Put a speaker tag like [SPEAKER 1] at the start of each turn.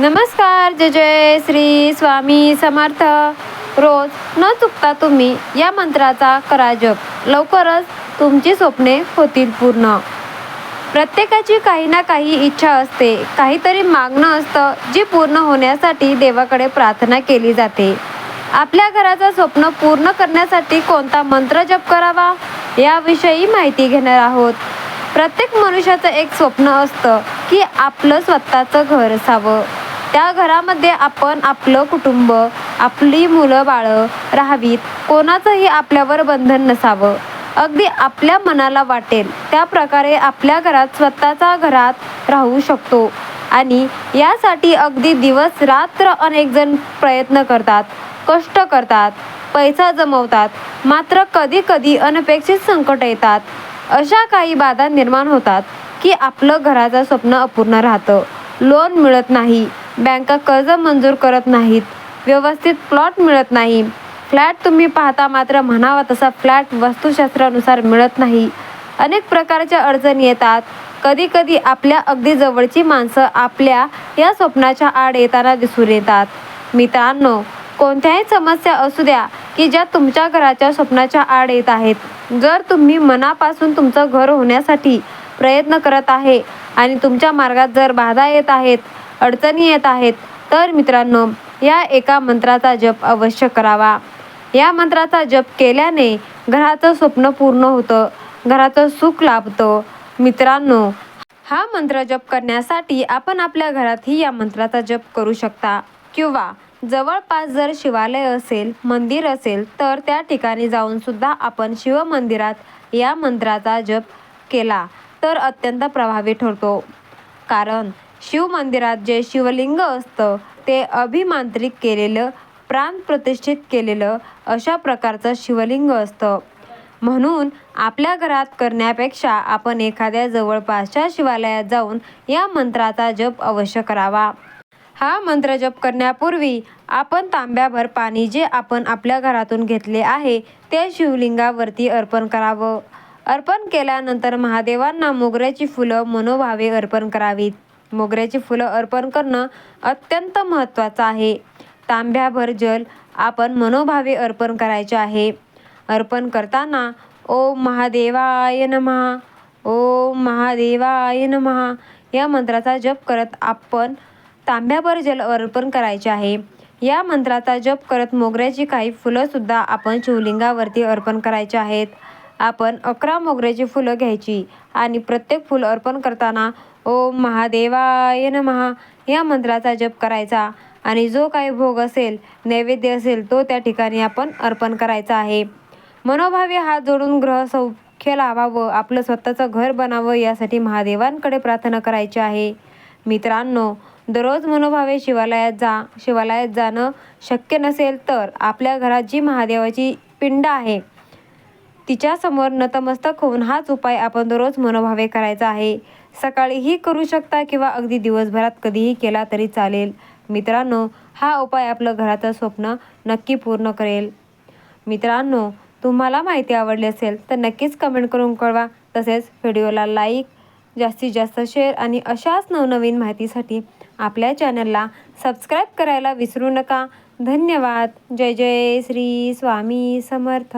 [SPEAKER 1] नमस्कार जय जय श्री स्वामी समर्थ. रोज न चुकता तुम्ही या मंत्राचा करा जप. लवकरच तुमची स्वप्ने होतील पूर्ण. प्रत्येकाची काही ना काही इच्छा असते. काहीतरी मागणं असतं जी पूर्ण होण्यासाठी देवाकडे प्रार्थना केली जाते. आपल्या घराचं स्वप्न पूर्ण करण्यासाठी कोणता मंत्र जप करावा? याविषयी माहिती घेणार आहोत. प्रत्येक मनुष्याचं एक स्वप्न असतं की आपलं स्वतःचं घर असावं. त्या घरामध्ये आपण आपलं कुटुंब आपली मुलं बाळं राहावीत. कोणाचंही आपल्यावर बंधन नसावं. अगदी आपल्या मनाला वाटेल त्या प्रकारे आपल्या घरात स्वतःचा घरात राहू शकतो. आणि यासाठी अगदी दिवस रात्र अनेक जण प्रयत्न करतात कष्ट करतात पैसा जमवतात मात्र कधी कधी अनपेक्षित संकट येतात. अशा काही बाधा निर्माण होतात की आपलं घराचं स्वप्न अपूर्ण राहतं. लोन मिळत नाही. बँका कर्ज मंजूर करत नाहीत. व्यवस्थित प्लॉट मिळत नाही. फ्लॅट तुम्ही पाहता मात्र म्हणावा तसा फ्लॅट वास्तुशास्त्रानुसार मिळत नाही. अनेक प्रकारच्या अडचणी येतात. कधी कधी आपल्या अगदी जवळची माणसं आपल्या या स्वप्नाच्या आड येताना दिसून येतात. मित्रांनो कोणत्याही समस्या असू द्या की ज्या तुमच्या घराच्या स्वप्नाच्या आड येत आहेत. जर तुम्ही मनापासून तुमचं घर होण्यासाठी प्रयत्न करत आहे आणि तुमच्या मार्गात जर बाधा येत आहेत अडचणी येत आहेत तर मित्रांनो या एका मंत्राचा जप अवश्य करावा. या मंत्राचा जप केल्याने घराचं स्वप्न पूर्ण होतं घराचं सुख लाभतं. मित्रांनो हा मंत्र जप करण्यासाठी आपण आपल्या घरातही या मंत्राचा जप करू शकता. किंवा जवळपास जर शिवालय असेल मंदिर असेल तर त्या ठिकाणी जाऊन सुद्धा आपण शिवमंदिरात या मंत्राचा जप केला तर अत्यंत प्रभावी ठरतो. कारण शिवमंदिरात जे शिवलिंग असतं ते अभिमांत्रिक केलेलं प्राण प्रतिष्ठित केलेलं अशा प्रकारचं शिवलिंग असतं. म्हणून आपल्या घरात करण्यापेक्षा आपण एखाद्या जवळपासच्या शिवालयात जाऊन या मंत्राचा जप अवश्य करावा. हा मंत्र जप करण्यापूर्वी आपण तांब्याभर पाणी जे आपण आपल्या घरातून घेतले आहे ते शिवलिंगावरती अर्पण करावं. अर्पण केल्यानंतर महादेवांना मोगऱ्याची फुलं मनोभावे अर्पण करावीत. मोगऱ्याची फुलं अर्पण करणं अत्यंत महत्त्वाचं आहे. तांब्याभर जल आपण मनोभावे अर्पण करायचे आहे. अर्पण करताना ओम महादेवाय नमहा ओम महादेवाय नमहा या मंत्राचा जप करत आपण तांब्याभर जल अर्पण करायचे आहे. या मंत्राचा जप करत मोगऱ्याची काही फुलंसुद्धा आपण शिवलिंगावरती अर्पण करायचे आहेत. आपण अकरा मोगऱ्याची फुलं घ्यायची आणि प्रत्येक फुल अर्पण करताना ओम महादेवाय महा या मंत्राचा जप करायचा. आणि जो काही भोग असेल नैवेद्य असेल तो त्या ठिकाणी आपण अर्पण करायचा आहे. मनोभावी हात जोडून ग्रह सौख्य लावावं आपलं स्वतःचं घर बनावं यासाठी महादेवांकडे प्रार्थना करायची आहे. मित्रांनो दररोज मनोभावे शिवालयात जा शिवालयात जाणं शक्य नसेल तर आपल्या घरात जी महादेवाची पिंड आहे तिच्यासमोर नतमस्तक होऊन हाच उपाय आपण दररोज मनोभावे करायचा आहे. सकाळीही करू शकता किंवा अगदी दिवसभरात कधीही केला तरी चालेल. मित्रांनो हा उपाय आपलं घराचं स्वप्न नक्की पूर्ण करेल. मित्रांनो तुम्हाला माहिती आवडली असेल तर नक्कीच कमेंट करून कळवा. तसेच व्हिडिओला लाईक जास्तीत जास्त शेअर आणि अशाच नवनवीन माहितीसाठी आपल्या चॅनलला सबस्क्राईब करायला विसरू नका. धन्यवाद. जय जय श्री स्वामी समर्थ.